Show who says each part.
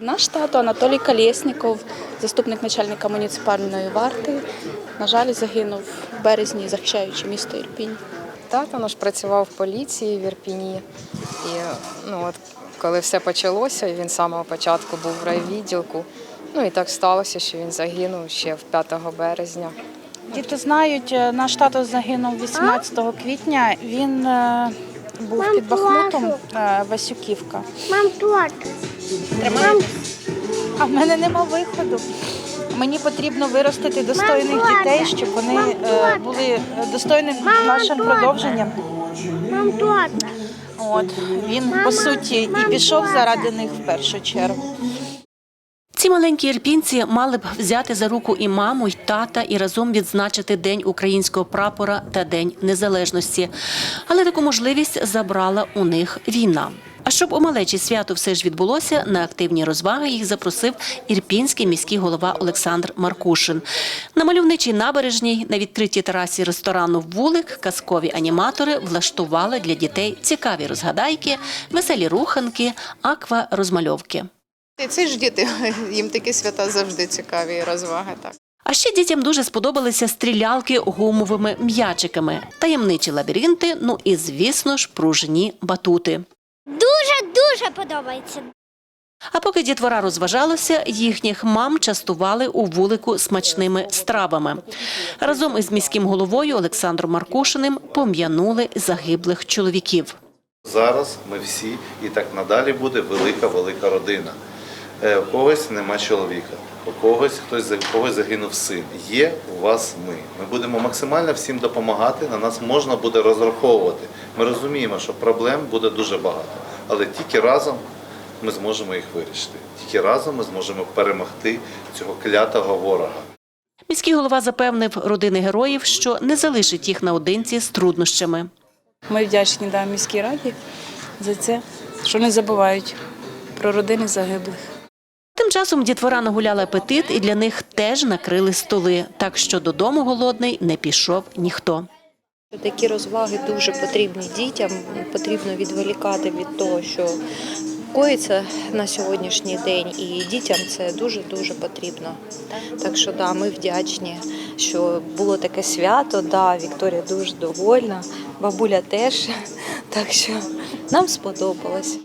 Speaker 1: Наш тато Анатолій Колєсніков, заступник начальника муніципальної варти, на жаль, загинув в березні, захищаючи місто Ірпінь.
Speaker 2: Тато наш працював в поліції в Ірпіні. І ну, от, коли все почалося, він з самого початку був в райвідділку. Ну і так сталося, що він загинув ще в 5 березня.
Speaker 3: Діти знають, е, наш тато загинув 18 квітня. Він е, був
Speaker 4: Мам,
Speaker 3: під Бахмутом, е, Васюківка.
Speaker 4: Мам, торт. Мам,
Speaker 3: А в мене нема виходу. Мені потрібно виростити достойних
Speaker 4: Мам,
Speaker 3: дітей, щоб вони
Speaker 4: Мам,
Speaker 3: е, були достойним
Speaker 4: Мама,
Speaker 3: нашим продовженням.
Speaker 4: мам.
Speaker 3: От він по
Speaker 4: Мама,
Speaker 3: суті і пішов
Speaker 4: торт.
Speaker 3: заради них в першу чергу.
Speaker 5: Ці маленькі ірпінці мали б взяти за руку і маму, й тата, і разом відзначити День українського прапора та День Незалежності. Але таку можливість забрала у них війна. А щоб у малечі свято все ж відбулося, на активні розваги їх запросив ірпінський міський голова Олександр Маркушин. На мальовничій набережній на відкритій терасі ресторану Вулик казкові аніматори влаштували для дітей цікаві розгадайки, веселі руханки, аква-розмальовки.
Speaker 6: Це ж діти, їм такі свята завжди цікаві розваги. Так.
Speaker 5: А ще дітям дуже сподобалися стрілялки гумовими м'ячиками, таємничі лабіринти, ну і, звісно ж, пружні батути.
Speaker 4: Дуже-дуже подобається.
Speaker 5: А поки дітвора розважалося, їхніх мам частували у вулику смачними стравами. Разом із міським головою Олександром Маркушиним пом'янули загиблих чоловіків.
Speaker 7: Зараз ми всі і так надалі буде велика велика родина. Е, У когось нема чоловіка, у когось хтось за- у когось загинув син. Є у вас ми. Ми будемо максимально всім допомагати. На нас можна буде розраховувати. Ми розуміємо, що проблем буде дуже багато, але тільки разом ми зможемо їх вирішити. Тільки разом ми зможемо перемогти цього клятого ворога.
Speaker 5: Міський голова запевнив родини героїв, що не залишить їх наодинці з труднощами.
Speaker 1: Ми вдячні да, міській раді за це, що не забувають про родини загиблих.
Speaker 5: Тим часом дітвора нагуляла апетит, і для них теж накрили столи, так що додому голодний не пішов ніхто.
Speaker 8: Такі розваги дуже потрібні дітям. Потрібно відволікати від того, що коїться на сьогоднішній день, і дітям це дуже дуже потрібно. Так що да, ми вдячні, що було таке свято. Да, Вікторія дуже довольна, бабуля теж. Так що нам сподобалось.